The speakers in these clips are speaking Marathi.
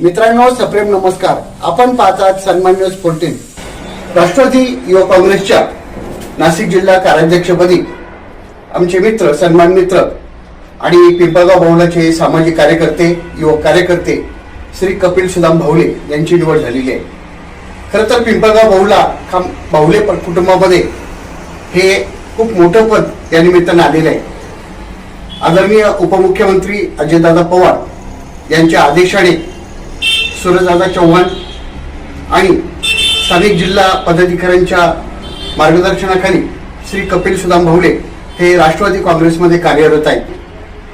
मित्रांनो सप्रेम नमस्कार. आपण पाहतात सन्मान न्यूज फोर्टीन राष्ट्रवादी युवक काँग्रेसच्या नाशिक जिल्हा कार्याध्यक्षपदी आमचे मित्र सन्मान मित्र आणि पिंपळगाव भवनाचे सामाजिक कार्यकर्ते युवक कार्यकर्ते श्री कपिल सुदाम भावले यांची निवड झालेली आहे. खरं तर पिंपळगाव भाऊला खाम बाहुले कुटुंबामध्ये हे खूप मोठं पद या निमित्तानं आलेलं आहे. आदरणीय उपमुख्यमंत्री अजितदादा पवार यांच्या आदेशाने सूरजदादा चव्हाण आणि स्थानिक जिल्हा पदाधिकाऱ्यांच्या मार्गदर्शनाखाली श्री कपिल सुदाम भावले हे राष्ट्रवादी काँग्रेसमध्ये कार्यरत आहेत.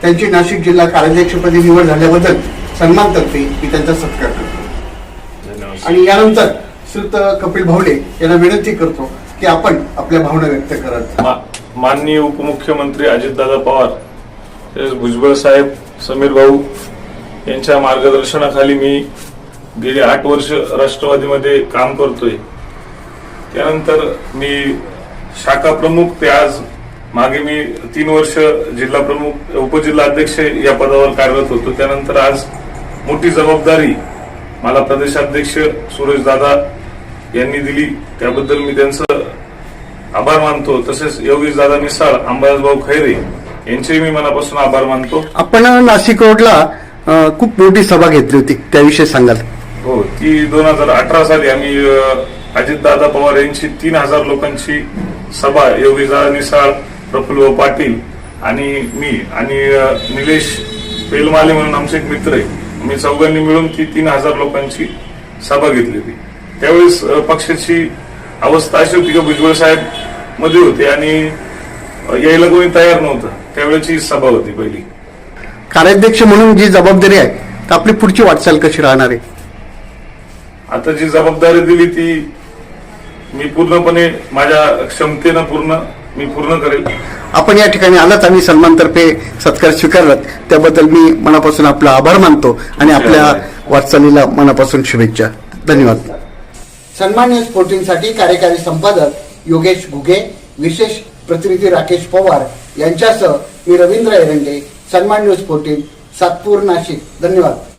त्यांची नाशिक जिल्हा कार्याध्यक्षपदी निवड झाल्याबद्दल सन्मानतर्फे मी त्यांचा सत्कार करतो. आणि यानंतर श्रीत कपिल भावले यांना विनंती करतो की आपण आपल्या भावना व्यक्त करत माननीय उपमुख्यमंत्री अजितदादा पवार भुजबळ साहेब समीर भाऊ यांच्या मार्गदर्शनाखाली मी गेली आठ वर्ष राष्ट्रवादीमध्ये काम करतोय. त्यानंतर मी शाखा प्रमुख ते आज मागे मी तीन वर्ष जिल्हा प्रमुख उपजिल्हा अध्यक्ष या पदावर कार्यरत होतो. त्यानंतर आज मोठी जबाबदारी मला प्रदेशाध्यक्ष सुरेश दादा यांनी दिली. त्याबद्दल मी त्यांचं आभार मानतो. तसेच योगेश दादा मिसाळ अंबादासभाऊ खैरे यांचेही मी मनापासून आभार मानतो. आपण नाशिक रोडला खूप मोठी सभा घेतली होती. त्याविषयी सांगाल? हो ती दोन हजार अठरा साली आम्ही अजितदादा पवार यांची तीन हजार लोकांची सभा योगेश निसाळ प्रफुल्ल पाटील आणि मी आणि निलेश पेलमाले म्हणून आमचे एक मित्र आहे. मी चौघांनी मिळून ती तीन हजार लोकांची सभा घेतली होती. त्यावेळेस पक्षाची अवस्था अशी होती की भुजबळ साहेबमध्ये होते आणि यायला कोणी तयार नव्हतं. त्यावेळेची सभा होती पहिली. कार्याध्यक्ष म्हणून जी जबाबदारी आहे तर आपली पुढची वाटचाल कशी राहणार आहे? आता जी जबाबदारी दिली ती मी पूर्णपणे माझ्या क्षमतेनं पूर्ण मी पूर्ण करेल. आपण या ठिकाणी आलात आणि सन्मानतर्फे सत्कार स्वीकारलात. त्याबद्दल मी मनापासून आपला आभार मानतो आणि आपल्या वाटचालीला मनापासून शुभेच्छा. धन्यवाद. सन्मान न्यूज फोर्टीन साठी कार्यकारी संपादक योगेश घुगे विशेष प्रतिनिधी राकेश पवार यांच्यासह मी रवींद्र एरंडे सन्मान न्यूज फोर्टीन सातपूर नाशिक. धन्यवाद.